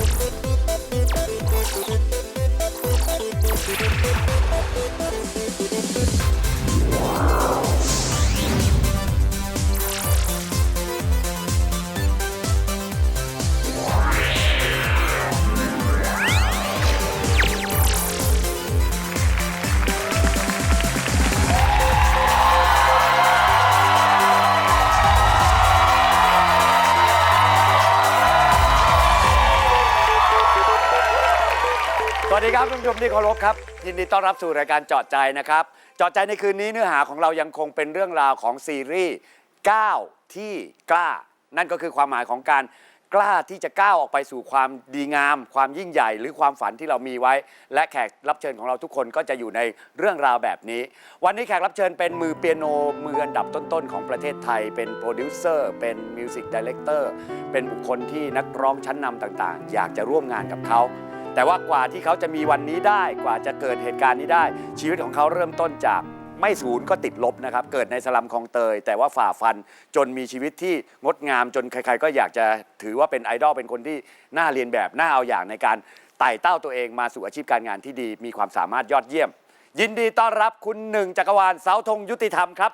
Música สวัสดีครับท่านผู้ชมที่เคารพครับ ยินดีต้อนรับสู่รายการเจาะใจนะครับ เจาะใจในคืนนี้เนื้อหาของเรายังคงเป็นเรื่องราวของซีรีส์ก้าวที่กล้า นั่นก็คือความหมายของการกล้าที่จะก้าวออกไปสู่ความดีงาม ความยิ่งใหญ่ หรือความฝันที่เรามีไว้ และแขกรับเชิญของเราทุกคนก็จะอยู่ในเรื่องราวแบบนี้ วันนี้แขกรับเชิญเป็นมือเปียโนมืออันดับต้นๆของประเทศไทย เป็นโปรดิวเซอร์เป็นมิวสิกดีเลกเตอร์เป็นบุคคลที่นักร้องชั้นนำต่างๆ อยากจะร่วมงานกับเขา แต่ว่ากว่าที่เขาจะมีวันนี้ได้กว่าจะเกิดเหตุการณ์นี้ได้ ชีวิตของเขาเริ่มต้นจากไม่ศูนย์ก็ติดลบนะครับ เกิดในสลัมคลองเตย แต่ว่าฝ่าฟันจนมีชีวิตที่งดงามจนใครๆ ก็อยากจะถือว่าเป็นไอดอลเป็นคนที่น่าเรียนแบบน่าเอาอย่างในการไต่เต้าตัวเองมาสู่อาชีพการงานที่ดี มีความสามารถยอดเยี่ยม ยินดีต้อนรับคุณหนึ่งจักรวาลเสาธงยุติธรรมครับ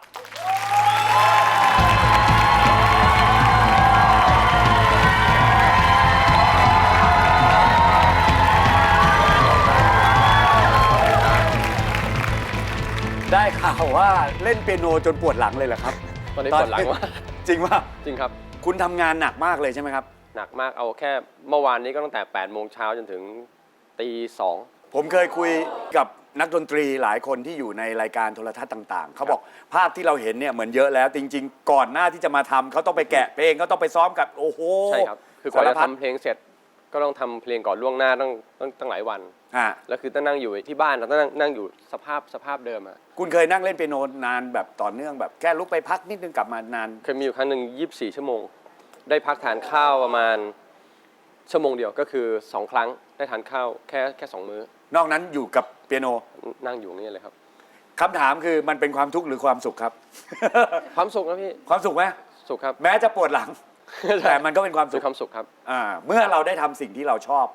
วว่าเล่นเปียโนจนปวดหลังเลยเหรอครับตอนนี้ปวดหลังว่ากจริงว่าจริงครับ คุณทำงานหนักมากเลยใช่ไหมครับ หนักมากเอาแค่เมื่อวานนี้ก็ตั้งแต่8โมงเช้าจนถึงตีสอง ผมเคยคุยกับนักดนตรีหลายคนที่อยู่ในรายการโทรทัศน์ต่างๆ เขาบอกภาพที่เราเห็นเนี่ยเหมือนเยอะแล้วจริง ๆ ก่อนหน้าที่จะมาทำเขาต้องไปแกะเพลงเขาต้องไปซ้อมกับโอ้โหใช่ครับ คือกว่าจะสารพัด ทำเพลงเสร็จ ก็ต้องทำเพลงก่อนล่วงหน้าต้องต้องตั้งหลายวันอะแล้วคือต้องนั่งอยู่ที่บ้านเราต้องนั่งนั่งอยู่สภาพสภาพเดิมอะคุณเคยนั่งเล่นเปียโนนานแบบต่อเนื่องแบบแค่ลุกไปพักนิดนึงกลับมานาน เคยมีอยู่ครั้งหนึ่ง24 ชั่วโมง ได้พักทานข้าวประมาณชั่วโมงเดียวก็คือสองครั้งได้ทานข้าวแค่แค่สองมื้อนอกนั้นอยู่กับเปียโนนั่งอยู่อย่างนี่เลยครับ คำถามคือมันเป็นความทุกข์หรือความสุขครับ ความสุขนะพี่ความสุขไหมสุขครับ แม้จะปวดหลัง แต่มันก็เป็นความสุเป็ขนความสุขครับ อ่าเมื่อเราได้ทำสิ่งที่เราชอบ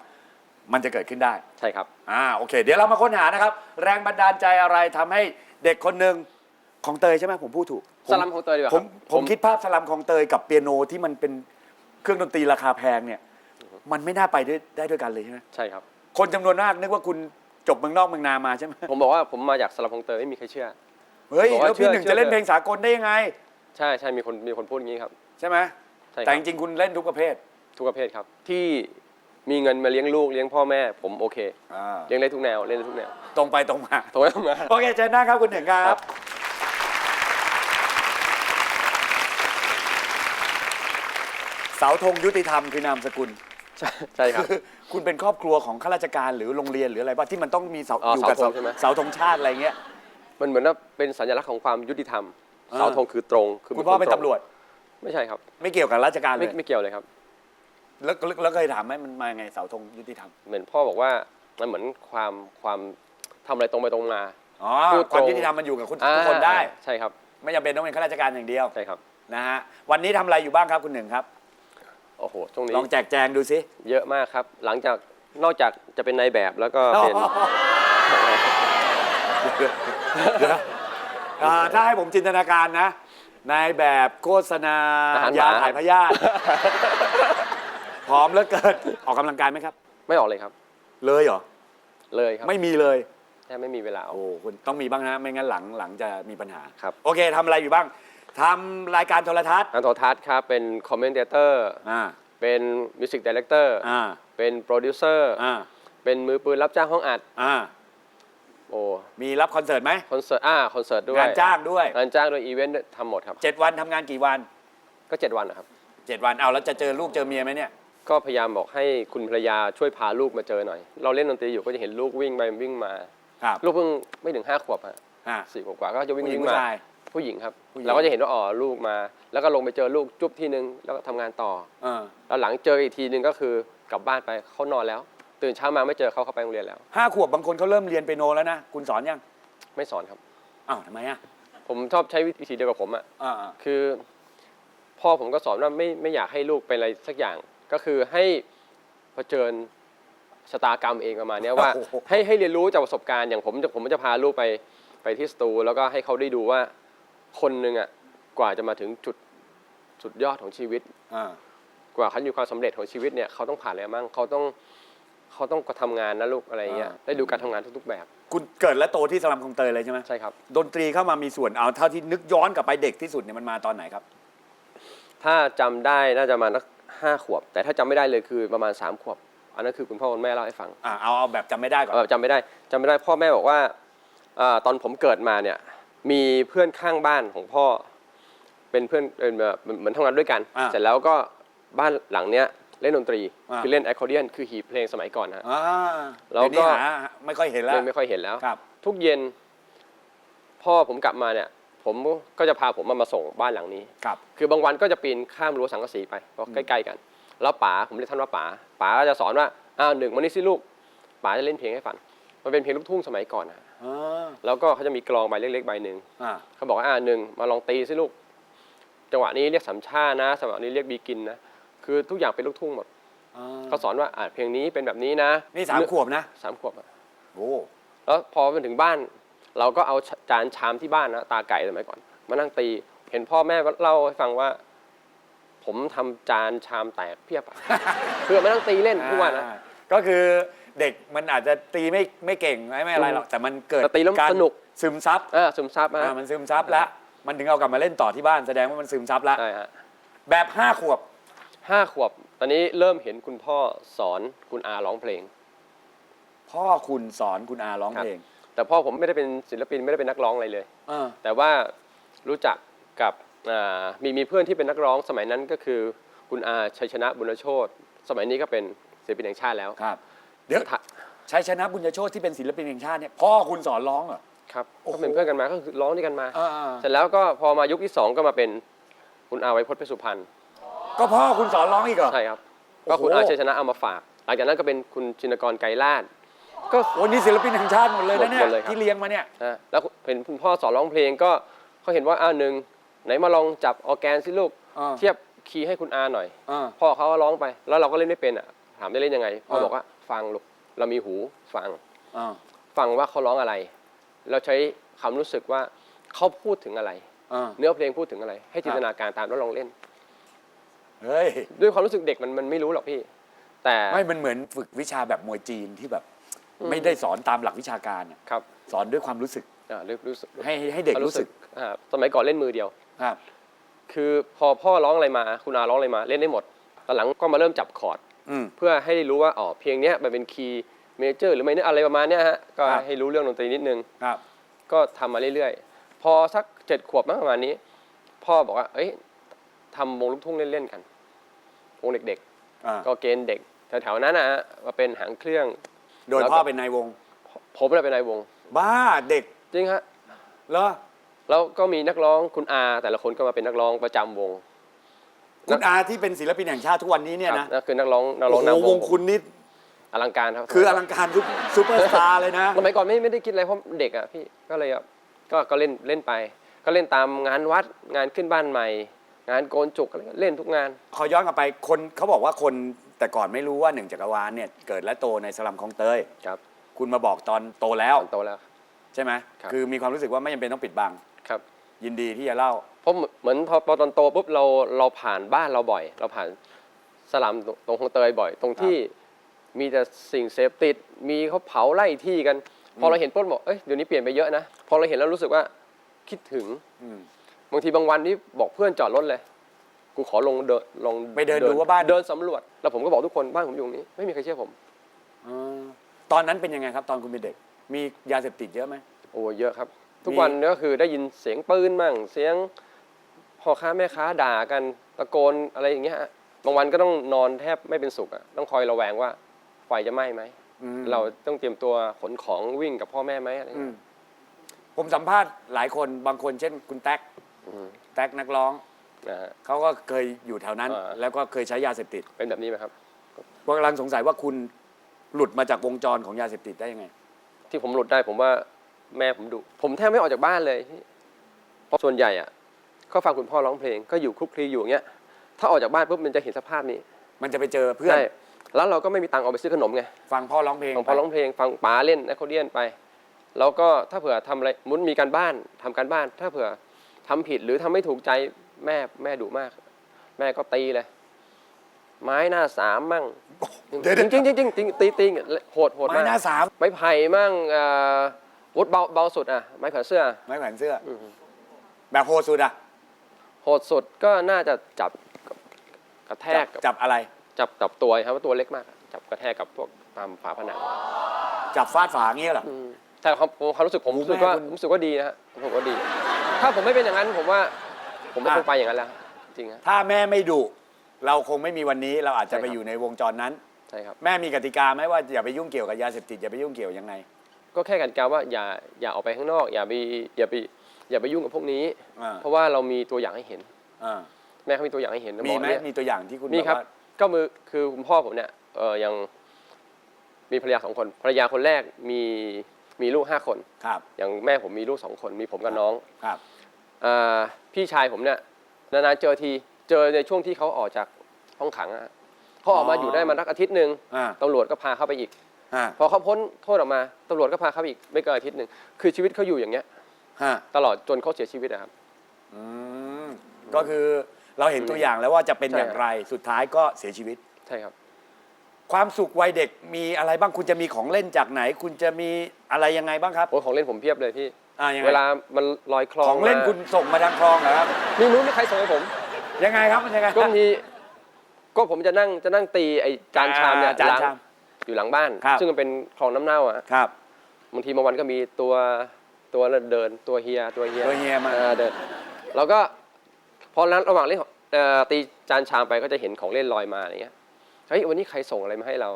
มันจะเกิดขึ้นได้ ใช่ครับ อ่าโอเค เดี๋ยวเรามาค้นหานะครับ แรงบันดาลใจอะไรทำให้เด็กคนหนึ่งของเตยใช่ไหมผมพูดถูกผสลัมของเตยดีกว่าผครัมบผมคิดภาพสลัมของเตยกับเปียโนที่มันเป็นเครื่องดนตรีราคาแพงเนี่ย มันไม่น่าไปได้ได้ด้วยกันเลยใช่ไหมใช่ครับ คนจำนวนมากนึกว่าคุณจบเมืองนอกเมืองนามาใช่ไหมผมบอกว่าผมมาจากสลัมของเตยไม่มีใครเชื่อ เฮ้ยบอกว่าแล้วพี่หนึ่งเชื่อ จะเล่นเชื่อเพลงสากลได้ยังไง ใช่ใช่มีคนมีคนพูดอย่างนี้ครับ ใช่ไหม ใช่คแต่รัจบริงๆคุณเล่นทุกประเภททุกประเภทครับ ที่มีเงินมาเลี้ยงลูกเลี้ยงพ่อแม่ผมโอเคอ่าเลี้ยงได้ทุกแนวเล่นได้ทุกแนวตรงไปตรงมาตรงไปตรงมา โอเคเชิญนั่งครับคุณหนึ่งครัครับ บ เสาธงยุติธรรมคือนามสกุลใช่ใช่ครับคือคุณเป็นครอบครัวของข้าราชการหรือโรงเรียนหรืออะไรบ้างที่มันต้องมีเสาอ๋ออยู่กับเสาธงใช่ไหม เสาธงชาติอะไรเงี้ย มันเหมือนว่าเป็นสัญลักษณ์ของความยุติธรรมอ่าเสาธงคือตรงคือคุณพ่อเป็นคตำรวจ ไม่ใช่ครับไม่เกี่ยวกับราชการเลไม่ยไม่เกี่ยวเลยครับ แล้วแล้วแล้วเคยถามไหมมันมายังไงเสาธงยุติธรรมเหมือนพ่อบอกว่ามันเหมือนความความทำอะไรตรงไปตรงมา อ๋อพูดความตรงยุติธรรมมันอยู่กับคุณอ่าทุกคนได้ใช่ครับไม่จำเป็นต้องเป็นข้าราชการอย่างเดียวใช่ครับนะฮะวันนี้ทำอะไรอยู่บ้างครับคุณหนึ่งครับ โอ้โหช่วงนี้ลองแจกแจงดูสิเยอะมากครับ หลังจากนอกจากจะเป็นนายแบบแล้วก็เป็นอ่าถ้าให้ผมจินตนาการนะ นายแบบโฆษณาอาหารหมายาถ่ายพยาธิพร้อมแล้วเกิดออกกำลังกายไหมครับ ไม่ออกเลยครับ เลยเหรอ เลยครับไม่มีเลย แทบไม่มีเวลาออก โอ้คุณต้องมีบ้างนะ ไม่งั้นหลังหลังจะมีปัญหา ครับ โอเคทำอะไรอยู่บ้างทำรายการโทรทัศน์ทางโทรทัศน์ครับ เป็นคอมเมนเตอร์ อ่าเป็นมิวสิกดีเลกเตอร์ อ่าเป็นโปรดิวเซอร์ อ่าเป็นมือปืนรับจ้างห้องอัด อ่า โอ้มีรับคอนเสิร์ตไหมคอนเสิร์ตอ่าคอนเสิร์ตด้วยงานจ้างด้วยงานจ้างด้วยอีเวนต์ด้วยทำหมดครับเจ็ดวันทำงานกี่วันก็เจ็ดวันนะครับ เจ็ดวันเอาแล้วจะเจอลูกเจอเมียไหมเนี่ย ก็พยายามบอกให้คุณภรรยาช่วยพาลูกมาเจอหน่อย เราเล่นดนตรีอยู่ก็จะเห็นลูกวิ่งไปวิ่งมา ครับลูกเพิ่งไม่ถึงห้าขวบฮะอ่าสี่ขวบกว่าก็จะวิ่งผู้หญิงวิ่งผู้มาชาย ผู้หญิงครับ ผู้หญิง เราก็จะเห็นว่าอ๋อลูกมา แล้วก็ลงไปเจอลูกจุ๊บทีนึงแล้วก็ทำงานต่อ เออแล้วหลังเจออีกทีนึงก็คือกลับบ้านไปเขานอนแล้ว ตื่นเช้ามาไม่เจอเขาเขาไปโรงเรียนแล้ว ห้าขวบบางคนเขาเริ่มเรียนเปียโนแล้วนะ คุณสอนยังไม่สอนครับ อ้าวทำไมอะผมชอบใช้วิธีเดียวกับผมอะอ่าอ่าคือ พ่อผมก็สอนว่าไม่ไม่อยากให้ลูกเป็นอะไรสักอย่าง ก็คือให้เผชิญชะตากรรมเองประมาณเนี้ยว่าโอ้โหให้ให้เรียนรู้จากประสบการณ์อย่างผมจะผมจะพาลูกไปไปที่สตู แล้วก็ให้เขาได้ดูว่าคนหนึ่งอะกว่าจะมาถึงจุดสุดยอดของชีวิต อ่ากว่าเขามีความสำเร็จของชีวิตเนี่ยเขาต้องผ่านอะไรมั่งเขาต้อง เขาต้องทำงานนะลูกอะไรเงี้ยได้ดูการทำงานทุกๆแบบคุณเกิดและโตที่สลัมคลองเตยเลยใช่ไหมใช่ครับ ดนตรีเข้ามามีส่วนเอาเท่าที่นึกย้อนกลับไปเด็กที่สุดเนี่ยมันมาตอนไหนครับ ถ้าจำได้น่าจะประมาณสักห้าขวบ แต่ถ้าจำไม่ได้เลยคือประมาณสามขวบ อันนั้นคือคุณพ่อคุณแม่เล่าให้ฟังอ่าเอาเอาแบบจำไม่ได้ก่อนเออจำไม่ได้จำไม่ได้พ่อแม่บอกว่าอ่าตอนผมเกิดมาเนี่ยมีเพื่อนข้างบ้านของพ่อ เป็นเพื่อนเป็นแบบเหมือนทำงานด้วยกัน อ่า เสร็จแล้วก็บ้านหลังเนี้ย เล่นดนตรี อ่า คือเล่นแอคคอร์เดียนคือหีบเพลงสมัยก่อนฮะ อ่าแล้วก็เดี๋ยนี้หาไม่ค่อยเห็นแล้วเล่นไม่ค่อยเห็นแล้ว ครับ ทุกเย็น พ่อผมกลับมาเนี่ย ผมก็จะพาผมมามาส่งบ้านหลังนี้ ครับ คือบางวันก็จะปีนข้ามรั้วสังกะสีไปเพราะใกล้ๆกัน แล้วป๋าผมเรียกท่านว่าป๋าป๋าก็จะสอนว่าอ้าวหนึ่งมานี่สิลูกป๋าจะเล่นเพลงให้ฟังมันเป็นเพลงลูกทุ่งสมัยก่อนนะอ่าแล้วก็เขาจะมีกลองใบเล็กๆใบหนึ่งอ่าเขาบอกว่าอ่าหนึ่งมาลองตีสิลูก จังหวะนี้เรียกสามชานะจังหวะนี้เรียกบีกินนะ คือทุกอย่างเป็นลูกทุ่งหมดอ่าเขาสอนว่าอ่าเพลงนี้เป็นแบบนี้นะนี่สามขวบนะสามขวบอะโอ้แล้วพอไปถึงบ้าน เราก็เอาจานชามที่บ้านนะตาไก่สมัยก่อน มานั่งตี เห็นพ่อแม่เล่าให้ฟังว่า ผมทำจานชามแตกเพียบอะ เพื่อมานั่งตีเล่นทุกวันนะ อ่าก็คือเด็กมันอาจจะตีไม่ไม่เก่งไม่ไม่อะไรหรอกแต่มันเกิดแต่ตีแล้วมันการสนุก ซึมซับอ่าซึมซับนะอ่ามันซึมซับแล้วมันถึงเอากลับมาเล่นต่อที่บ้านแสดงว่ามันซึมซับแล้ว ใช่ฮะ แบบห้าขวบ ห้าขวบ ตอนนี้เริ่มเห็นคุณพ่อสอนคุณอาร้องเพลง พ่อคุณสอนคุณอาร้องครับเพลงแต่พ่อผมไม่ได้เป็นศิลปินไม่ได้เป็นนักร้องอะไรเลยเออแต่ว่ารู้จักกับอ่ามีมีเพื่อนที่เป็นนักร้องสมัยนั้นก็คือคุณอาชัยชนะบุญโชตสมัยนี้ก็เป็นศิลปินแห่งชาติแล้วครับ เดี๋ยวถ้าชัยชนะบุญญโชติที่เป็นศิลปินแห่งชาติเนี่ยพ่อคุณสอนร้องเหรอ ครับโอ้โหก็เป็นเพื่อนกันมาก็คือร้องด้วยกันมา อ่าเสร็จแล้วก็พอมายุคที่สองก็มาเป็นคุณอาไวยพจน์เพชรสุพรรณๆ ก็พ่อคุณสอนร้องอีกเหรอ ใช่ครับโอ้ก็โหคุณอาชัยชนะเอามาฝาก หลังจากนั้นก็เป็นคุณชินกรไกรลาดก็โอ้นี่ศิลปินแห่งชาติหมดเลยนะเนี่หมยดเลยครับ ที่เลี้ยงมาเนี่ย นะแล้วเป็นคุณพ่อสอนร้องเพลงก็เขาเห็นว่าอ้าวหนึ่งไหนมาลองจับออร์แกนสิลูก อ่า เทียบคีย์ให้คุณอาหน่อย อ่า พ่อเขาก็ร้องไป แล้วเราก็เล่นไม่เป็นอะ ถามได้เล่นยังไง พ่อเออบอกว่าฟังลูก เรามีหูฟัง อ่าฟังว่าเขาร้องอะไร เราใช้ความรู้สึกว่าเขาพูดถึงอะไร อ่า เนื้อเพลงพูดถึงอะไร ให้จินตนาการตามแล้วลองเล่น เฮ้ย ด้วยความรู้สึกเด็กมันมันไม่รู้หรอกพี่ แต่ไม่มันเหมือนฝึกวิชาแบบมวยจีนที่แบบ ไม่ได้สอนตามหลักวิชาการอะครับสอนด้วยความรู้สึก อ่ารู้รู้สึกให้ให้เด็กรู้สึกอ่าสมัยก่อนเล่นมือเดียว ครับ คือพอพ่อร้องอะไรมาคุณอาร้องอะไรมาเล่นได้หมดตอนหลังก็มาเริ่มจับคอร์ด อืม เพื่อให้รู้ว่าอ๋อเพลงเนี้ยมันเป็นคีย์เมเจอร์หรือไม่เนี่ยอะไรประมาณเนี้ยฮะก็ครับ ให้รู้เรื่องดนตรีนิดนึง ครับ ก็ทำมาเรื่อยๆ พอสักเจ็ดขวบมั้งประมาณนี้ พ่อบอกว่า เอ้ยทำวงลูกทุ่งเล่นๆกัน วงเด็กอ่าๆ ก็เกณฑ์เด็กแถวๆนั้นนะฮะมาเป็นหางเครื่อง โดยแล้วก็พ่อเป็นนายวง ผมเลยเป็นนายวง บ้าเด็กจริงฮะ เหรอแล้วก็มีนักร้องคุณอาแต่ละคนก็มาเป็นนักร้องประจำวงคุณอาที่เป็นศิลปินแห่งชาติทุกวันนี้เนี่ยครับนะนั่นคือนักร้องนักร้โอ้องโหนำววงงคุณนี่อลังการครับคืออลังการซุปซูเปอร์สตาร์เลยนะ สมัยก่อนไม่ไม่ได้คิดอะไรเพราะเด็กอะพี่ก็เลยแบบก็ก็เล่นเล่นไป ก็เล่นตามงานวัดงานขึ้นบ้านใหม่ งานโกนจุกอะไรก็เล่นทุกงาน ขอย้อนกลับไปคนเขาบอกว่าคนแต่ก่อนไม่รู้ว่าหนึ่งจักรวาลเนี่ยเกิดและโตในสลัมคลองเตยครับ คุณมาบอกตอนโตแล้วตอนโตแล้ว ใช่ไหมครับ คือมีความรู้สึกว่าไม่จำเป็นต้องปิดบัง ครับยินดีที่จะเล่า เพราะเหมือนพอพอตอนโตปุ๊บเราเราผ่านบ้านเราบ่อย เราผ่านสลัมตรงตรงคลองเตยบ่อย ตรงที่มีแต่สิ่งเสพติด มีเขาเผาไล่ที่กัน พอเราเห็นปุ๊บบอกเอ้ยเดี๋ยวนี้เปลี่ยนไปเยอะนะ พอเราเห็นแล้วรู้สึกว่าคิดถึง อืม บางทีบางวันนี่บอกเพื่อนจอดรถเลย กูขอลงเดินลงไปเดินดูว่าบ้าน เดินสำรวจ แล้วผมก็บอกทุกคนบ้านผมอยู่ตรงนี้ ไม่มีใครเชื่อผมอ่าตอนนั้นเป็นยังไงครับ ตอนคุณเป็นเด็ก มียาเสพติดเยอะไหม โอ้เยอะครับ ทุกมีวันก็คือได้ยินเสียงปืนมั่ง เสียงพ่อค้าแม่ค้าด่ากันตะโกนอะไรอย่างเงี้ยฮะบางวันก็ต้องนอนแทบไม่เป็นสุขอะต้องคอยระแวงว่าไฟจะไหม้ไหมอืมเราต้องเตรียมตัวขนของวิ่งกับพ่อแม่ไหมอะไรอืเงี้มยผมสัมภาษณ์หลายคนบางคนเช่นคุณแท็ก อืมแท็กนักร้อง นะฮะ เขาก็เคยอยู่แถวนั้น อ่า แล้วก็เคยใช้ยาเสพติดเป็นแบบนี้ไหมครับ ผมกำลังสงสัยว่าคุณหลุดมาจากวงจรของยาเสพติดได้ยังไง ที่ผมหลุดได้ผมว่าแม่ผมดุผมแทบไม่ออกจากบ้านเลยเพราะส่วนใหญ่อะก็ฟังคุณพ่อร้องเพลง ก็อยู่คลุกคลีอยู่อย่างเงี้ย ถ้าออกจากบ้านปุ๊บมันจะเห็นสภาพนี้มันจะไปเจอเพื่อน ใช่แล้วเราก็ไม่มีตังค์ออกไปซื้อขนมไงฟังพ่อร้องเพลงฟังพ่อร้องเพลงฟังป๋าเล่นแอคคอร์เดียนไป แล้วก็ถ้าเผื่อทำอะไรมุนมีการบ้านทำการบ้าน ถ้าเผื่อ ทำผิดหรือทำไม่ถูกใจแม่แม่ดุมาก แม่ก็ตีเลย ไม้หน้าสามมั่งเดี๋ยวจริงจริงจริงจริงตีตีโหดโหดไม้มากหน้าสามไม้ไผ่มั่งเอ่อวุฒเบาเบาสุดอะไม้แขวนเสื้อ ไม้แขวนเสื้ออมแบบโฮสุดอะโหดสุดก็น่าจะจับกับกระแทกกับจับอะไร จับจับตัวครับว่าตัวเล็กมากอะจับคกระแทกกับพวกตามฝาผนังจับฟาดฝาอย่างเงี้ยเหรออืมแต่ความความรู้สึกผมโอ้รู้สึกว่าแม่คุณรู้สึกว่าดีนะฮะผมว่าดี ถ้าผมไม่เป็นอย่างนั้นผมว่า ผมไม่อะคงไปอย่างนั้นแล้วจริงฮะ ถ้าแม่ไม่ดุเราคงไม่มีวันนี้เราอาจจะใช่ไปครับ อยู่ในวงจรนั้น ใช่ครับ แม่มีกติกาไหมว่าอย่าไปยุ่งเกี่ยวกับยาเสพติดอย่าไปยุ่งเกี่ยวยังไง ก็แค่กันการว่าอย่าอย่าออกไปข้างนอก อย่าไปอย่าไปอย่าไปยุ่งกับพวกนี้ อ่า เพราะว่าเรามีตัวอย่างให้เห็น อ่าแม่เขามีตัวอย่างให้เห็นมีบอกไหมเนี่ย มีตัวอย่างที่คุณมีครับ แว่าก็มือคือคุณพ่อผมเนี่ยเออยังมีภรรยาสองคนภรรยาคนแรกมีมีลูกห้าคน ครับอย่างแม่ผมมีลูกสองคน มีผมกับน้อง ครับอ่า พี่ชายผมเนี่ยนานๆเจอทีเจอในช่วงที่เขาออกจากห้องขังอะเขาออกมาอยู่ได้มาสักอาทิตย์หนึ่งอ่า ตำรวจก็พาเข้าไปอีกอ่าพอเขาพ้นโทษออกมาตำรวจก็พาเข้าไปอีกไม่เกินอาทิตย์หนึ่งคือชีวิตเขาอยู่อย่างเงี้ย ฮะตลอดจนเขาเสียชีวิตนะครับ อืมก็คือเราเห็นตัวอย่างแล้วว่าจะเป็นใช่ อย่างไรสุดท้ายก็เสียชีวิต ใช่ครับ ความสุขวัยเด็กมีอะไรบ้างคุณจะมีของเล่นจากไหน คุณจะมีอะไรยังไงบ้างครับ โอ้ยของเล่นผมเพียบเลยพี่ อ่ายังไง เวลามันลอยคลองของเล่นมาคุณส่งมาทางคลองเหรอครับมีนู้นมีใครส่งให้ผม ยังไงครับมันยังไง ก็บางทีก็ผมจะนั่งจะนั่งตีไอ้จานชามเนี่ยอ่จานล้างชามอยู่หลังบ้าน ครับ ซึ่งมันเป็นคลองน้ำเน่าอะครับ บางทีบางวันก็มีตัวตัวเดินตัวเฮียตัวเฮียตัวเฮียมาออเดินเราก็พอนั้นระหว่างเล่นของเอ่อตีจานชามไปก็จะเห็นของเล่นลอยมาอะไรเงี้ยเฮ้ยวันนี้ใครส่งอะไรมาให้เรา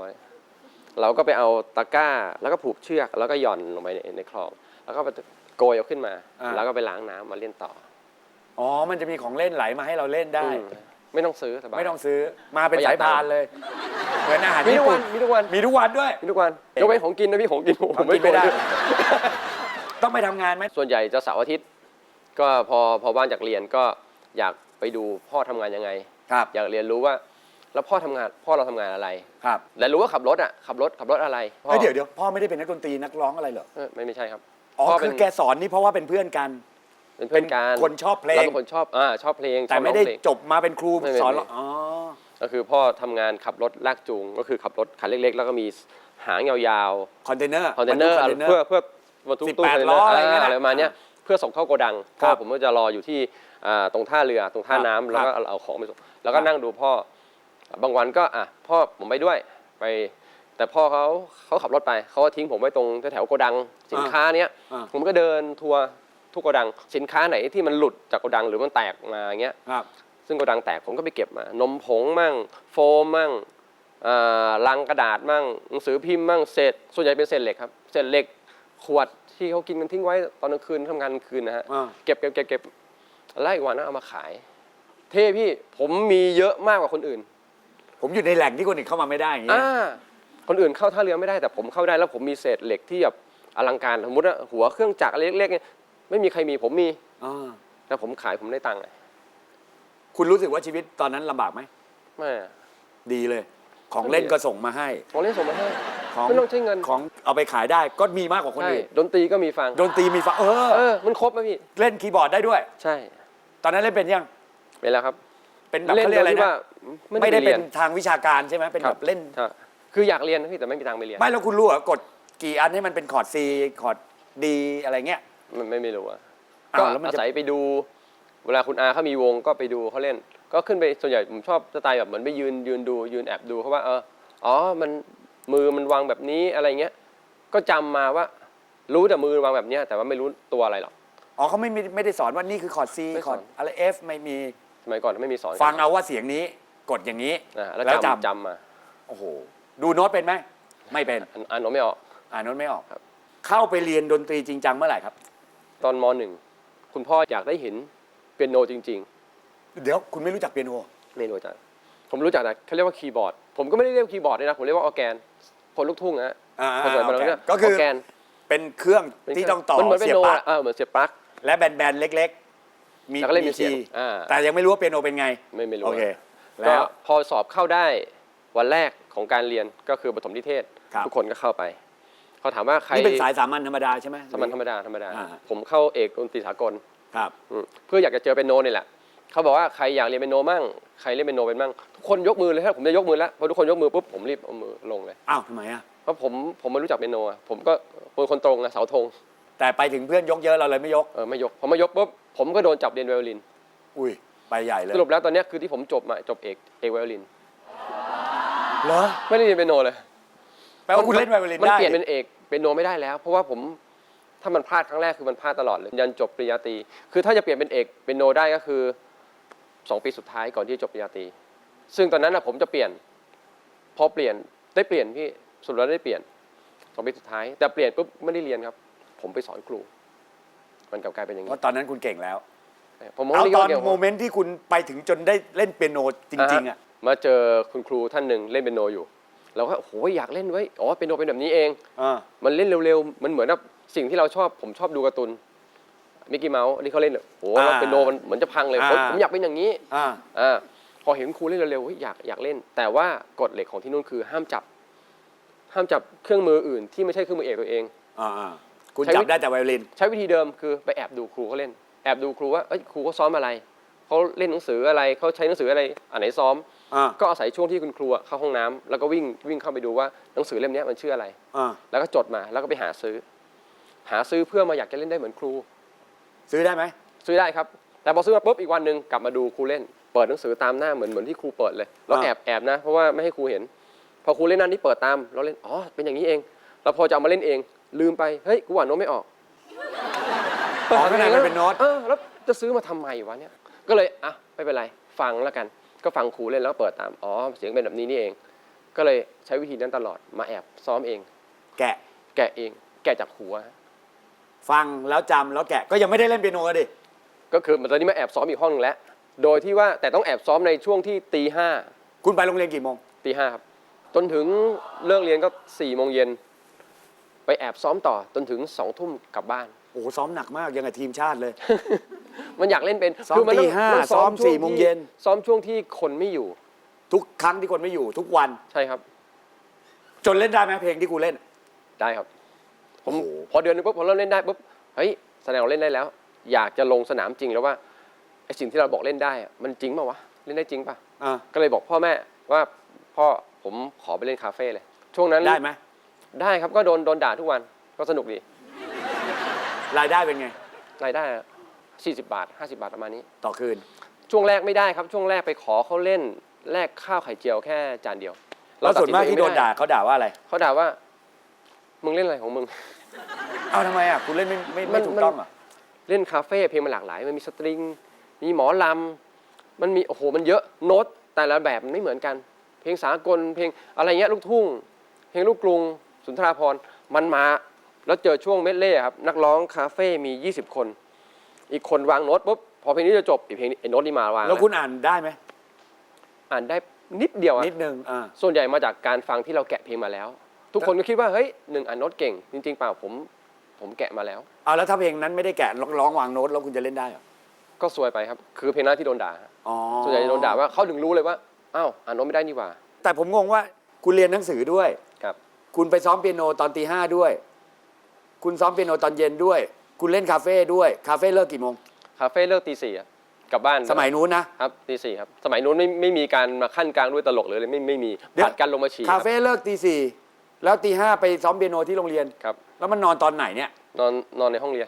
เราก็ไปเอาตะกร้าแล้วก็ผูกเชือกแล้วก็หย่อนลงไปในในคลอง แล้วก็ไป โกยเอาขึ้นมา อ่า แล้วก็ไปล้างน้ำมาเล่นต่ออ๋อ มันจะมีของเล่นไหลมาให้เราเล่นได้ อืมไม่ต้องซื้อสบาย ไม่ต้องซื้อมาเป็นประหยัสาดยพานเลย เหมือนอาหารมีญี่ทุกวัปุ่นนมีทุกวันมีทุกวันด้วย มีทุกวันยกเว้นของกินนะพี่ของกินผมของไม่กินไม่ได้ โกยต้องไปทำงานไหมส่วนใหญ่จะเสาร์อาทิตย์ ก็พอพอว่างจากเรียนก็อยากไปดูพ่อทำงานยังไง ครับอยากเรียนรู้ว่า แล้วพ่อทำงานพ่อเราทำงานอะไร ครับและรู้ว่าขับรถอะขับรถขับรถอะไรพ่อเฮ้ยเดี๋ยวเดี๋ยวพ่อไม่ได้เป็นนักดนตรีนักร้องอะไรเหรอเออไม่ไม่ใช่ครับ อ๋อพ่อคืเป็อนแกสอนนี่เพราะว่าเป็นเพื่อนกัน เป็นเพื่อนกันคนชอบเพลงเราเป็นคนชอบอ่าชอบเพลงแต่ชอบร้ไม่องได้เพลง จบมาเป็นครูไม่ไม่สอนไม่หรอกอ๋อ ก็คือพ่อทำงานขับรถลากจูง ก็คือขับรถคันเล็กๆ แล้วก็มีหางยาวคอนเทนเนอร์ๆคอนเทนเนอร์คอนเทนเนอเพื่อร์ เพื่อบรรทุกสิบตู้แปดคอนเทนเนล้ออร์อะไรเงี้ยนะอะไรประมาณเนี้ยเพื่อส่งเข้าโกดังครัพ่อบผมก็จะรออยู่ที่อ่าตรงท่าเรือตรงท่าครับน้ำแล้วคก็รับเอาของไปส่งแล้วก็ครับนั่งดูพ่อบางวันก็อะพ่อผมไปด้วยไป แต่พ่อเขาเขาขับรถไปเขาก็ทิ้งผมไว้ตรงแถวๆโกดัง สินค้าเนี้ยอ่า ผมก็เดินทัวร์ทุกโกดัง สินค้าไหนที่มันหลุดจากโกดังหรือมันแตกมาอย่างเงี้ย ครับ ซึ่งโกดังแตกผมก็ไปเก็บมา นมผงมั่ง โฟมมั่งอ่าลังกระดาษมั่งหนังสือพิมพ์มั่งเศษส่วนใหญ่เป็นเศษเหล็กครับเศษเหล็กขวดที่เขากินกันทิ้งไว้ตอนกลางคืนทำงานกลางคืนนะฮะอ่า เก็บเก็บเก็บเก็บไล่วันนะเอามาขาย เท่พี่ผมมีเยอะมากกว่าคนอื่นผมอยู่ในแหล่งที่คนอื่นเข้ามาไม่ได้อย่างเงี้ย อ่า คนอื่นเข้าท่าเรือไม่ได้แต่ผมเข้าได้แล้วผมมีเศษเหล็กที่แบบอลังการสมมติว่าหัวเครื่องจักรอะไรเล็กๆเนี่ยไม่มีใครมีผมมีอ่าแต่ผมขายผมได้ตังค์อะคุณรู้สึกว่าชีวิตตอนนั้นลำบากไหมแม่ดีเลย ของเล่นก็ส่งมาให้ ของเล่นส่งมาให้ของไม่ต้องใช้เงินของเอาไปขายได้ก็มีมากกว่าคนใช่อื่นดนตรีก็มีฟังดนตรีมีฟังเออ เออมันครบไหมพี่เล่นคีย์บอร์ดได้ด้วย ใช่ตอนนั้นเล่นเป็นยัง เป็นแล้วครับเป็นแบบเขาเรียกอะไรโดที่นะ ว่าไม่ไม่ได้ได้เป็เรียนนทางวิชาการใช่ไหมเป็นครัแบบเล่นใช่ คืออยากเรียนนะพี่แต่ไม่มีตังค์ไปเรียน ไม่แล้วคุณรู้เหรอกดกี่อันให้มันเป็นคอร์ดซีคอร์ดดีอะไรเงี้ยไม่ไม่ไม่รู้อะอ้าวก็แล้วมันอาจะ ศัยไปดู เวลาคุณอาเขามีวงก็ไปดูเขาเล่น ก็ขึ้นไปส่วนใหญ่ผมชอบสไตล์แบบเหมือนไปยืนยืนดูยืนแอบดูเขาว่าเอออ๋อมันมือมันวางแบบนี้อะไรเงี้ย ก็จำมาว่า รู้แต่มือวางแบบเนี้ยแต่ว่าไม่รู้ตัวอะไรหรอก อ๋อเขาไม่มีไม่ได้สอนว่านี่คือคอร์ดซีไม่คสออนร์ดอะไร F ไม่มีสมัยก่อนไม่มีสอนฟังเอาว่าเสียงนี้ กดอย่างนี้ นะแล้วแล้วจำจำจำมา โอ้โห ดูโน้ตเป็นไหมไม่เป็นอ่านอ่านโน้ตไม่ออก อ่านโน้ตไม่ออกครับ เข้าไปเรียนดนตรีจริงจังเมื่อไหร่ครับ ตอนมหนึ่งคุณพ่ออยากได้เห็นเปียโนจริง เดี๋ยวคุณไม่รู้จักเปียโนๆ ไม่รู้จักผมรู้จักแต่เขาเรียกว่าคีย์บอร์ด ผมก็ไม่ได้เรียกคีย์บอร์ดเลยนะผมเรียกว่าออร์แกนคนลูกทุ่งนะฮะอ่าคนสมัยโอเราเคเรียกก็คืออร์แกนเป็นเครื่องเป็นที่ต้องต่อมันเหมือนเปีเสียยบโนปลั๊กอะเออเหมือนเสียบปลั๊ก และแบนๆเล็ก ๆ มีแล้วก็เล่นมีมีเสียงคีย์อ่าแต่ยังไม่รู้ว่าเปียโนเป็นไงไม่ไม่รู้ โอเคอะแล้ก็วพอสอบเข้าได้ วันแรกของการเรียนก็คือปฐมนิเทศ ครับ ทุกคนก็เข้าไปเขาถามว่าใครนี่เป็นสายสามัญธรรมดาใช่ไหม สามัญธรรมดาธรรมดา อ่า ผมเข้าเอกดนตรีสากลครับ อืมเพื่ออยากจะเจอเปียโนนี่แหละเขาบอกว่าใครอยากเรียนเปียโนมั่งใครเล่นเปียโนเป็นมั่งทุกคนยกมือเลยถ้าผมจะยกมือแล้วพอทุกคนยกมือปุ๊บผมรีบเอามือลงเลยอ้าวทำไมอะ เพราะผมผมไม่รู้จักเปียโนอะผมก็เป็นคนตรงอะเสาธงแต่ไปถึงเพื่อนยกเยอะเราเลยไม่ยก เออไม่ยกพอไม่ยกปุ๊บผมก็โดนจับเรียนไวโอลิน อุ้ย ไปใหญ่เลย สรุปแล้วตอนเนี้ยคือที่ผมจบมาจบเอกเอกไวโอลิน เหรอไม่ได้เรียนเปียโนเลยแปลว่าคุณเล่นไวโอลินมันได้เปลี่ยนเป็นเอกเป็นโนไม่ได้แล้ว เพราะว่าผมถ้ามันพลาดครั้งแรกคือมันพลาดตลอดเลยยันจบปริญญาตรีคือถ้าจะเปลี่ยนเป็นเอกเป็นโนได้ก็คือสองปีสุดท้ายก่อนที่จะจบปริญญาตรีซึ่งตอนนั้นนะผมจะเปลี่ยน พอเปลี่ยนได้เปลี่ยนพี่สุดแล้วได้เปลี่ยนสองปีสุดท้าย แต่เปลี่ยนปุ๊บไม่ได้เรียนครับ ผมไปสอนครู มันกลับกลายเป็นอย่างเพนี้ราะตอนนั้นคุณเก่งแล้วผมมองเอานี่ตก็อนเกี่ยวโมเมนต์ที่คุณไปถึงจนได้เล่นเปียโนจริง ๆอะ มาเจอคุณครูท่านหนึ่งเล่นเปียโนอยู่เราก็โอ้โหอยากเล่นไว้ยอ๋อเปียโนเป็นแบบนี้เอง อ่ามันเล่นเร็วๆ มันเหมือนกับสิ่งที่เราชอบผมชอบดูการ์ตูนมิกกี้เมาส์ที่เขาเล่นโอ้โหเราเป็นโนมันเหมือนจะพังเลยผมผมอยากเป็นอย่างนี้อ่าอ่าพอเห็นครูเล่นเร็วๆเฮ้ยอยากอยากเล่น แต่ว่ากฎเหล็กของที่นู่นคือห้ามจับ ห้ามจับเครื่องมืออื่นที่ไม่ใช่เครื่องมือเอกตัวเอง อ่าอ่าคุณใช้จับวิได้แต่ไวโอลิน ใช้วิธีเดิมคือไปแอบดูครูเขาเล่น แอบดูครูว่าเอ้ยครูเขาซ้อมอะไรเขาเล่นหนังสืออะไรเขาใช้หนังสืออะไรอันไหนซ้อม อ่า ก็อาศัยช่วงที่คุณครูอะเข้าห้องน้ำแล้วก็วิ่งวิ่งเข้าไปดูว่าหนังสือเล่มเนี้ยมันชื่ออะไร อ่าแล้วก็จดมาแล้วก็ไปหาซื้อ หาซื้อเพื่อมาอยากจะเล่นได้เหมือนครู ซื้อได้ไหมซื้อได้ครับ แต่พอซื้อมาปุ๊บอีกวันหนึ่งกลับมาดูครูเล่น เปิดหนังสือตามหน้าเหมือนเหมือนที่ครูเปิดเลยแล้วแอบแอบนะ เพราะว่าไม่ให้ครูเห็น พอครูเล่นหนั่นนี่เปิดตามเราเล่นอ๋อเป็นอย่างนี้เองแล้วพอจะเอามาเล่นเอง ลืมไปเฮ้ยกูอ่านโน้ตไม่ออกอ๋อข้างในมันเป็นโน้ต เออแล้วจะซื้อมาทำไมวะเนี่ยก็เลยอะไม่เป็นไรฟังแล้วกัน ก็ฟังครูเล่นแล้วก็เปิดตาม อ๋อ เสียงเป็นแบบนี้นี่เอง ก็เลยใช้วิธีนั้นตลอด มาแอบซ้อมเอง แกะแกะเอง แกะจากหัว ฟังแล้วจำแล้วแกะก็ยังไม่ได้เล่นเปียโนอะดิก็คือตอนนี้มาแอบซ้อมอีกห้องหนึงแล้ว โดยที่ว่าแต่ต้องแอบซ้อมในช่วงที่ตีห้าคุณไปโรงเรียนกี่โมง ตีห้าครับ จนถึงเลิกเรียนก็สี่โมงเย็น ไปแอบซ้อมต่อจนถึงสองทุ่มกลับบ้าน โอ้โหซ้อมหนักมากยังกับทีมชาติเลย มันอยากเล่นเป็นซ้อมคืนตีห้าต้องซ้อมช่วสี่โมงเย็นที่ซ้อมช่วงที่คนไม่อยู่ทุกครั้งที่คนไม่อยู่ทุกวัน ใช่ครับจนเล่นได้ไหมเพลงที่กูเล่น ได้ครับ ผมโอ้โห พอเดือนนึงปุ๊บพอเราเล่นได้ปุ๊บเฮ้ยแสดงเราเล่นได้แล้ว อยากจะลงสนามจริงแล้วว่าไอสิ่งที่เราบอกเล่นได้อะมันจริงเปล่าวะเล่นได้จริงป่ะอ่าก็เลยบอกพ่อแม่ว่าพ่อผมขอไปเล่นคาเฟ่เลยช่วงนั้นได้ไหมได้ครับก็โดนโดนด่าทุกวันก็สนุกดี รายได้เป็นไง รายได้สี่สิบาทห้าสิบาทประมาณนี้ ต่อคืน ช่วงแรกไม่ได้ครับ ช่วงแรกไปขอเขาเล่นแลกข้าวไข่เจียวแค่จานเดียวแล้วส่วนมากตัที่สิโดใจนไม่ได่าเขาด่าว่าอะไร เขาด่าว่า มึงเล่นอะไรของมึง เอาทำไมอะคุณเล่นไม่ไม่มัไม่นถูกมันต้องอะเล่นคาเฟ่เพลงมันหลากหลาย มันมีสตริง มีหมอลำ มันมีโอ้โหมันเยอะโน้ตแต่ละแบบมันไม่เหมือนกัน เพลงสากลเพลงอะไรเงี้ยลูกทุ่ง เพลงลูกกรุง สุนทราพรณ์มันมา แล้วเจอช่วงเมดเล่ครับนักร้องคาเฟ่มี 20 คน อีกคนวางโน้ตปุ๊บพอเพลงนี้จะจบอีกเพลงนี้ไอ้โน้ตนี่มาวางแล้วคุณอ่านได้ไหมอ่านได้นิดเดียวอะนิดนึงอ่าส่วนใหญ่มาจากการฟังที่เราแกะเพลงมาแล้ว ทุกคนก็คิดว่าเฮ้ยหนึ่งอ่านโน้ตเก่ง จริงๆเปล่าผมผมแกะมาแล้ว เอาแล้วถ้าเพลงนั้นไม่ได้แกะร้องวางโน้ตแล้วคุณจะเล่นได้เหรอก็ซวยไปครับ คือเพลงนั้นที่โดนด่าอ๋อส่วนใหญ่จะโดนด่าว่าเขาถึงรู้เลยว่าอ้าวอ่านโน้ตไม่ได้นี่หว่าแต่ผมงงว่าคุณเรียนหนังสือด้วย ครับ คุณไปซ้อมเปียโนตอนตีห้าด้วย คุณซ้อมเปียโนตอนเย็นด้วย คุณเล่นคาเฟ่ด้วย คาเฟ่เลิกกี่โมง คาเฟ่เลิกตีสี่อะกลับบ้านสมัยนู้นนะ ครับตีสี่ครับ สมัยนู้นไม่ไม่มีการมาขั้นกลางด้วยตลกเลยไม่ไม่มีเดี๋ยว ผัดกันลงมาฉี่คคารับเฟ่เลิกตีสี่แล้วตีห้าไปซ้อมเปียโนที่โรงเรียน ครับ แล้วมันนอนตอนไหนเนี่ย นอนนอนในห้องเรียน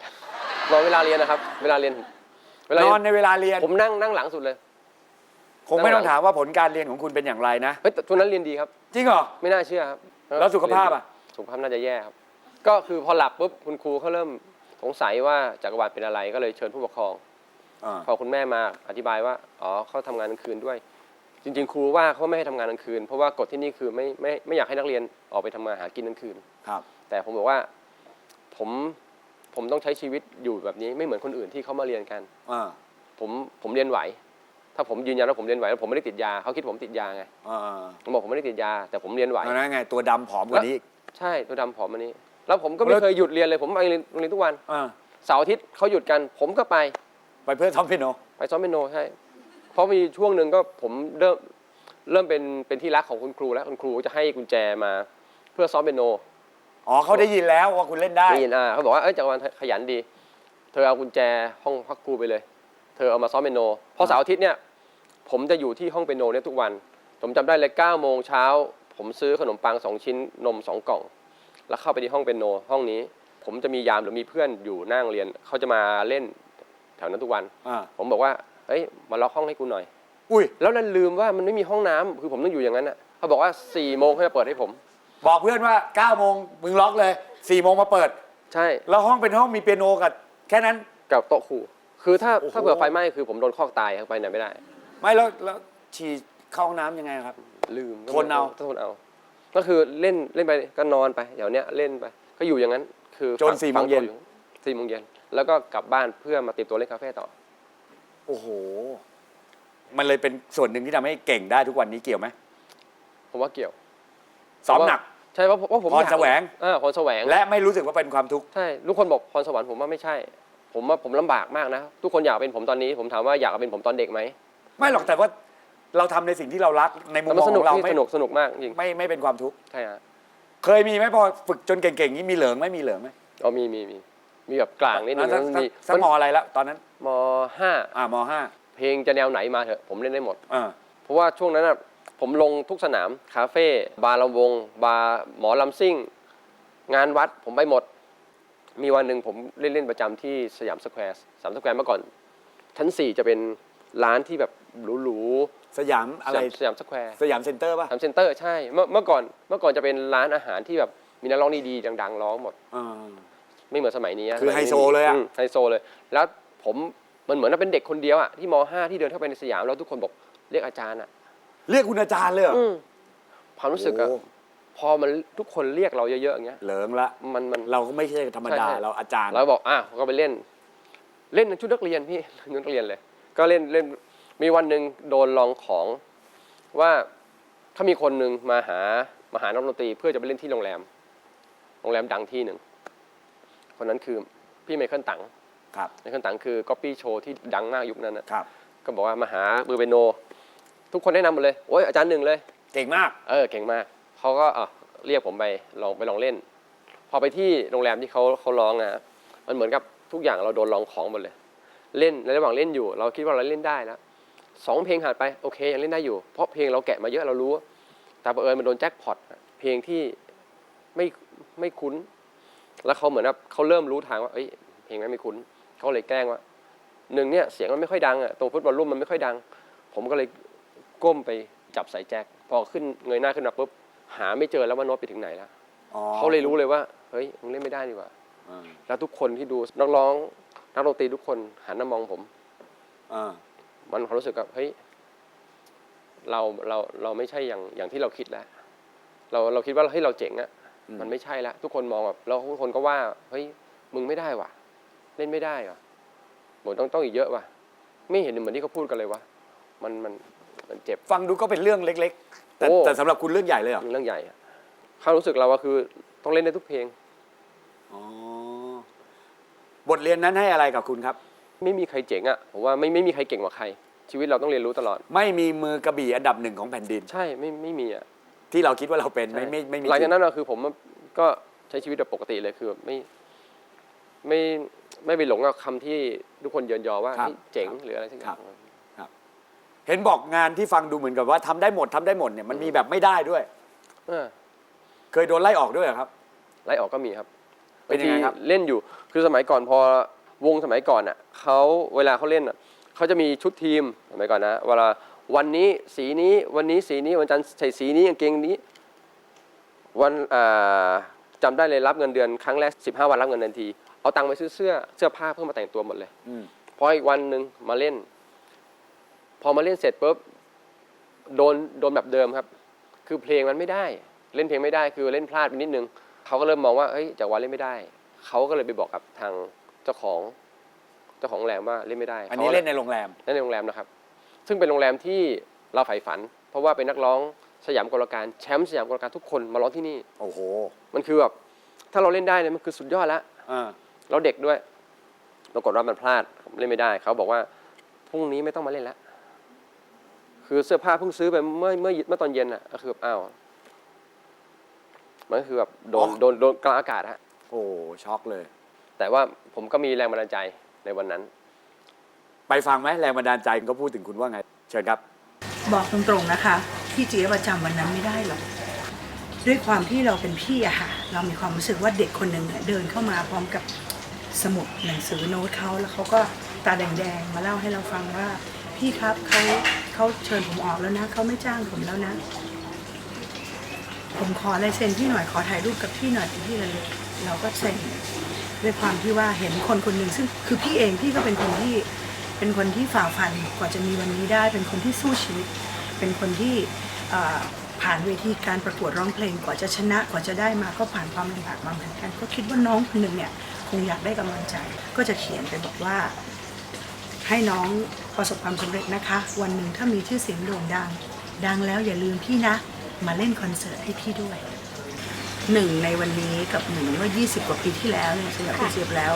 นอนเวลาเรียนนะครับ เวลาเรียนเวลานเรีอยนนในเวลาเรียน ผมนั่งนั่งหลังสุดเลย คงไม่ต้องถามว่าผลการเรียนของคุณเป็นอย่างไรนะ เฮ้ยแต่ช่วงนั้นเรียนดีครับ จริงเหรอ ไม่น่าเชื่อครับแล้วสุขภาพอะ สุขภาพน่าจะแย่ครับ ก็คือพอหลับปุ๊บคุณครูเขาเริ่มสงสัยว่าจักรวาลเป็นอะไรก็เลยเชิญผู้ปกครอง อ่าพอคุณแม่มาอธิบายว่าอ๋อเขาทำงานกลางคืนด้วย จริง ๆ ครูว่าเขาไม่ให้ทำงานกลางคืน เพราะว่ากฎที่นี่คือไม่ไม่ไม่อยากให้นักเรียนออกไปทำงานหากินกลางคืน ครับ แต่ผมบอกว่าผมผมต้องใช้ชีวิตอยู่แบบนี้ไม่เหมือนคนอื่นที่เขามาเรียนกัน อ่าผมผมเรียนไหว ถ้าผมยืนยันว่าผมเรียนไหวแล้วผมไม่ได้ติดยาเขาคิดผมติดยาไงอ่าผมบอกผมไม่ได้ติดยา แต่ผมเรียนไหวเอานะไงตัวดำผอมกว่านี้อีก ใช่ตัวดำผอมอันนี้ แล้วผมก็ไม่แล้วเคยหยุดเรียนเลยผมไปเรียนโรงเรียนทุกวันอ่าเสาร์อาทิตย์เขาหยุดกัน ผมก็ไปไปเพื่อซ้อมเปียโนไปซ้อมเปียโนใช่เพราะมีช่วงหนึ่งก็ผมเริ่มเริ่มเป็นเป็นที่รักของคุณครู แล้วคุณครูจะให้กุญแจมาเพื่อซ้อมเปียโนอ๋อเขาได้ยินแล้วว่าคุณเล่นได้ ได้ยินอ่าเขาบอกว่าเอ้ยจักรวาลขยันดี เธอเอากุญแจห้องพักครูไปเลย เธอเอามาซ้อมเปียโนเพราะเสาร์อาทิตย์เนี่ยผมจะอยู่ที่ห้องเปียโนเนี่ยทุกวัน ผมจำได้เลย9โมงเช้าผมซื้อขนมปังสองชิ้นนมสองกล่อง แล้วเข้าไปที่ห้องเปียโนห้องนี้ ผมจะมียามหรือมีเพื่อนอยู่นั่งเรียนเขาจะมาเล่นแถวนั้นทุกวัน อ่า ผมบอกว่าเฮ้ยมาล็อกห้องให้กูหน่อย อุ้ย แล้วนั้นลืมว่ามันไม่มีห้องน้ำคือผมต้องอยู่อย่างนั้นอะเขาบอกว่า4ี่โมงเขาจะเปิดให้ผม บอกเพื่อนว่า9ก้าโมงมึงล็อกเลย4ี่โมงมาเปิด ใช่แล้วห้องเป็นห้องมีเปียโนกับแค่นั้น กับโต๊ะครูคือถ้าโอ้โห ถ้าเผื่อไฟไหม้คือผมโดนคอกตายครับไปไหนไม่ได้ ไม่แล้วแล้วฉี่เข้าห้องน้ำยังไงครับ ลืมทนเอา ทนเอา ก็คือเล่นเล่นไปก็นอนไปเดี๋ยวเนี้ยเล่นไป ก็อยู่อย่างนั้น คือจนสี่โมงเย็นฝัตัวอสี่โมงเย็นแล้วก็กลับบ้านเพื่อมาเตรียมตัวเล่นคาเฟ่ต่อ โอ้โห มันเลยเป็นส่วนหนึ่งที่ทำให้เก่งได้ทุกวันนี้เกี่ยวไหมผมว่าเกี่ยวซ้อมหนัก ใช่เพราะเพราะผมพรอยากแสวง เออพรแสวงและไม่รู้สึกว่าเป็นความทุกข์ ใช่ทุกคนบอกพรสวรรค์ผมว่าไม่ใช่ ผมว่าผมลำบากมากนะ ทุกคนอยากเป็นผมตอนนี้ ผมถามว่าอยากเป็นผมตอนเด็กไหม ไม่หรอกแต่ว่า เราทำในสิ่งที่เรารักในมุมแต่มมันองสขนุอกงเราที่ไม่สนุกสนุกมากจริงไม่ไม่เป็นความทุกข์ใช่ฮะเคยมีไหมพอฝึกจนเก่งๆนี้มีเหลิงไหมมีเหลิงไหมอ๋อมีมีมีมีแบบกลางนิดนึงสักแล้วสักมีสักมออะไรแล้ว ตอนนั้นมห้าอ่ามห้าเพลงจะแนวไหนมาเถอะผมเล่นได้หมด อ่า เพราะว่าช่วงนั้นน่ะผมลงทุกสนาม คาเฟ่บาร์ลำวง บาร์หมอลำซิ่ง งานวัดผมไปหมด มีวันหนึ่งผมเล่นเล่นประจำที่สยามสแควร์สยามสแควร์เมื่อก่อน ชั้น 4 จะเป็นร้านที่แบบหรู สยามๆอะไร สยามสแควร์สยามเซ็นเตอร์ป่ะสยามเซ็นเตอร์ใช่เมื่อเมื่อก่อนเมื่อก่อนจะเป็นร้านอาหารที่แบบมีนักร้องดีๆดังๆร้องหมด อ่า ไม่เหมือนสมัยนี้ะคือสมัไฮโซเลยอะ มไฮโซเลย แล้วผมมันเหมือนว่าเป็นเด็กคนเดียวอะที่ม .5 ที่เดินเข้าไปในสยามแล้วทุกคนบอกเรียกอาจารย์อะเรียกคุณอาจารย์เลยเหรออืมความรู้สึกอะโอ้ พอมันทุกคนเรียกเราเยอะๆอย่างเงี้ย เหลิงละ มันมัน เราก็ไม่ใช่ธรรมดาใช่ใช่ เราอาจารย์ เราบอกอะก็ไปเล่น เล่นในชุดนักเรียนพี่ ชุดนักเรียนเลย ก็เล่นเล่น มีวันหนึ่งโดนลองของว่าถ้ามีคนหนึ่งมาหามาหานักดนตรีเพื่อจะไปเล่นที่โรงแรม โรงแรมดังที่หนึ่งคนนั้นคือพี่ไมเคิลตังครับไมเคิลตังคือก๊อปปี้โชว์ที่ดังมากยุคนั้นนะครับ ก็บอกว่ามาหามือเปนโน ทุกคนแนะนำหมดเลยโอ้ยอาจารย์หนึ่งเลย เก่งมาก เออเก่งมากเขาก็อะเรียกผมไปลองไปลองเล่น พอไปที่โรงแรมที่เขาเขาร้องนะมันเหมือนกับทุกอย่างเราโดนลองของหมดเลย เล่นในระหว่างเล่นอยู่ เราคิดว่าเราเล่นได้แล้ว สองเพลงผ่านไปโอเคยังเล่นได้อยู่ เพราะเพลงเราแกะมาเยอะเรารู้ แต่บังเอิญมันโดนแจ็คพอตเพลงที่ไม่ไม่คุ้น แล้วเขาเหมือนแบบเขาเริ่มรู้ทางว่าเอ้ยเพลงนั้นไม่คุ้นเขาเลยแกล้งว่าหนึ่งเนี่ยเสียงมันไม่ค่อยดังอะตรงฟุตบอลลุ่มมันไม่ค่อยดัง ผมก็เลยก้มไปจับสายแจ็คพอขึ้นเงยหน้าขึ้นมาปุ๊บหาไม่เจอแล้วว่าโน้ตไปถึงไหนแล้วอ๋อเขาเลยรู้เลยว่าเฮ้ยมึงเล่นไม่ได้ดีกว่าอ่าแล้วทุกคนที่ดูนักร้องนักดนตรีทุกคนหันมามองผมอ่า มันความรู้สึกกับเฮ้ยเราเราเราไม่ใช่อย่างอย่างที่เราคิดแล้ว เราเราคิดว่าเฮ้ยเราเจ๋งอะมันไม่ใช่ละทุกคนมองแบบแล้วทุกคนก็ว่าเฮ้ยมึงไม่ได้ว่ะ เล่นไม่ได้ว่ะบอกต้องต้องอีกเยอะว่ะ ไม่เห็นเหมือนที่เขาพูดกันเลยวะมันมันมันเจ็บ ฟังดูก็เป็นเรื่องเล็ก ๆ แต่โอ้ แต่สำหรับคุณเรื่องใหญ่เลยเหรอเรื่องใหญ่อะความรู้สึกเราก็คือต้องเล่นได้ทุกเพลง อ๋อบทเรียนนั้นให้อะไรกับคุณครับ ไม่มีใครเจ๋งอะผมว่าไม่ไม่มีใครเก่งกว่าใคร ชีวิตเราต้องเรียนรู้ตลอด ไม่มีมือกระบี่อันดับหนึ่งของแผ่นดิน ใช่ไม่ไม่มีอะที่เราคิดว่าเราเป็นไม่ไม่ไม่มีหลังจากนั้นอะคือผมก็ใช้ชีวิตแบบปกติเลยคือไม่ไม่ไม่ไปหลงกับคำที่ทุกคนเยินยอว่าครับเฮ้ยเจ๋งหรืออะไรสักอย่างเห็นบอกงานที่ฟังดูเหมือนกับว่าทำได้หมดทำได้หมดเนี่ยมันมีแบบไม่ได้ด้วย เออเคยโดนไล่ออกด้วยเหรอครับ ไล่ออกก็มีครับเป็นยังไงครับางทีเล่นอยู่คือสมัยก่อนพอ วงสมัยก่อนอะเขาเวลาเขาเล่นอะเขาจะมีชุดทีมสมัยก่อนนะเวลาวันนี้สีนี้วันนี้สีนี้วันจันทร์ใส่สีนี้กางเกงนี้ วันอ่าจำได้เลยรับเงินเดือนครั้งแรก15 วันรับเงินเดือนที เอาตังค์ไปซื้อเสื้อเสื้อผ้าเพื่อมาแต่งตัวหมดเลยอืมพออีกวันหนึ่งมาเล่น พอมาเล่นเสร็จปุ๊บโดนโดนแบบเดิมครับ คือเพลงมันไม่ได้ เล่นเพลงไม่ได้คือเล่นพลาดไปนิดนึงเขาก็เริ่มมองว่าเฮ้ยจากวันเล่นไม่ได้เขาก็เลยไปบอกกับทาง เจ้าของเจ้าของโรงแรมว่าเล่นไม่ได้อันนี้เล่นในโรงแรมเล่นในโรงแรมนะครับ ซึ่งเป็นโรงแรมที่เราใฝ่ฝัน เพราะว่าเป็นนักร้องสยามกลการแชมป์สยามกลการทุกคนมาร้องที่นี่ โอ้โหมันคือแบบถ้าเราเล่นได้เนี่ยมันคือสุดยอดแล้วอ่าเราเด็กด้วย ปรากฏว่ามันพลาดผมเล่นไม่ได้ เขาบอกว่าพรุ่งนี้ไม่ต้องมาเล่นแล้วคือเสื้อผ้าเพิ่งซื้อไปเมื่อเมื่อเมื่อตอนเย็นอะก็คือแบบอ้าวมันก็คือแบบโดนโดนโดนกลางอากาศฮะ โอ้ช็อกเลย แต่ว่าผมก็มีแรงบันดาลใจในวันนั้น ไปฟังไหมแรงบันดาลใจก็พูดถึงคุณว่าไง เชิญครับ บอกตรงๆนะคะพี่เจี๊ยบประจำวันนั้นไม่ได้หรอกด้วยความที่เราเป็นพี่อะค่ะเรามีความรู้สึกว่าเด็กคนหนึ่งเนี่ยเดินเข้ามาพร้อมกับสมุดหนังสือโน้ตเขาแล้วเขาก็ตาแดงๆมาเล่าให้เราฟังว่า พี่ครับเขาเขาเชิญผมออกแล้วนะเขาไม่จ้างผมแล้วนะ ผมขอลายเซ็นพี่หน่อยขอถ่ายรูปกับพี่หน่อยเป็นที่ระลึกเราก็เซ็น ด้วยความที่ว่าเห็นคนคนหนึ่งซึ่งคือพี่เองพี่ก็เป็นคนที่เป็นคนที่ฝ่าฟันกว่าจะมีวันนี้ได้ เป็นคนที่สู้ชีวิต เป็นคนที่ผ่านเวทีการประกวดร้องเพลงกว่าจะชนะกว่าจะได้มาก็ผ่านความลำบากมาเหมือนกันก็คิดว่าน้องคนหนึ่งเนี่ยคงอยากได้กำลังใจ ก็จะเขียนไปบอกว่า ให้น้องประสบความสำเร็จนะคะ วันหนึ่งถ้ามีชื่อเสียงโด่งดัง ดังแล้วอย่าลืมพี่นะ มาเล่นคอนเสิร์ตให้พี่ด้วย หนึ่งในวันนี้กับหนึ่งเมื่อ 20 กว่าปีที่แล้วเนี่ยสำหรับพี่เจี๊ยบแล้ว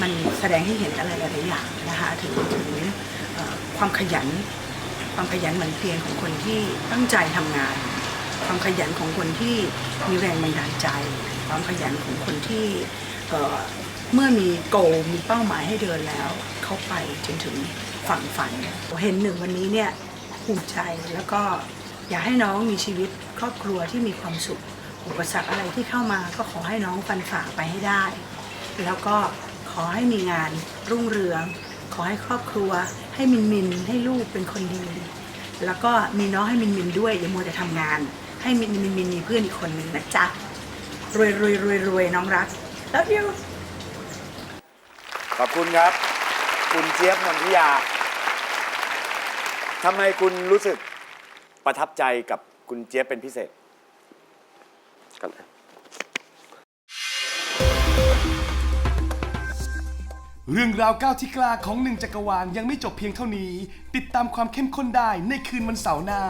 มันแสดงให้เห็นอะไรหลายๆอย่างนะคะถึงถึงเอ่อความขยัน ความขยันหมั่นเพียรของคนที่ตั้งใจทำงาน ความขยันของคนที่มีแรงบันดาลใจ ความขยันของคนที่เอ่อเมื่อมีโกลมีเป้าหมายให้เดินแล้วเข้าไปจนถึงฝั่งฝันเห็นหนึ่งวันนี้เนี่ยภูมิใจแล้วก็อยากให้น้องมีชีวิตครอบครัวที่มีความสุข อุปสรรคอะไรที่เข้ามาก็ขอให้น้องฟันฝ่าไปให้ได้ แล้วก็ขอให้มีงานรุ่งเรือง ขอให้ครอบครัว ให้มินมินให้ลูกเป็นคนดี แล้วก็มีน้องให้มินมินด้วยอย่ามัวแต่ทำงาน ให้มินมินมินมีเพื่อนอีกคนหนึ่งนะจ๊ะรวยรวยรวยรวยน้องรักแล้วเดียวขอบคุณครับ คุณเจี๊ยบนนทิยาทำไมคุณรู้สึกประทับใจกับคุณเจี๊ยบเป็นพิเศษ กันเรื่องราวก้าวที่กล้าของหนึ่งจักรวาลยังไม่จบเพียงเท่านี้ ติดตามความเข้มข้นได้ในคืนวันเสาร์หน้า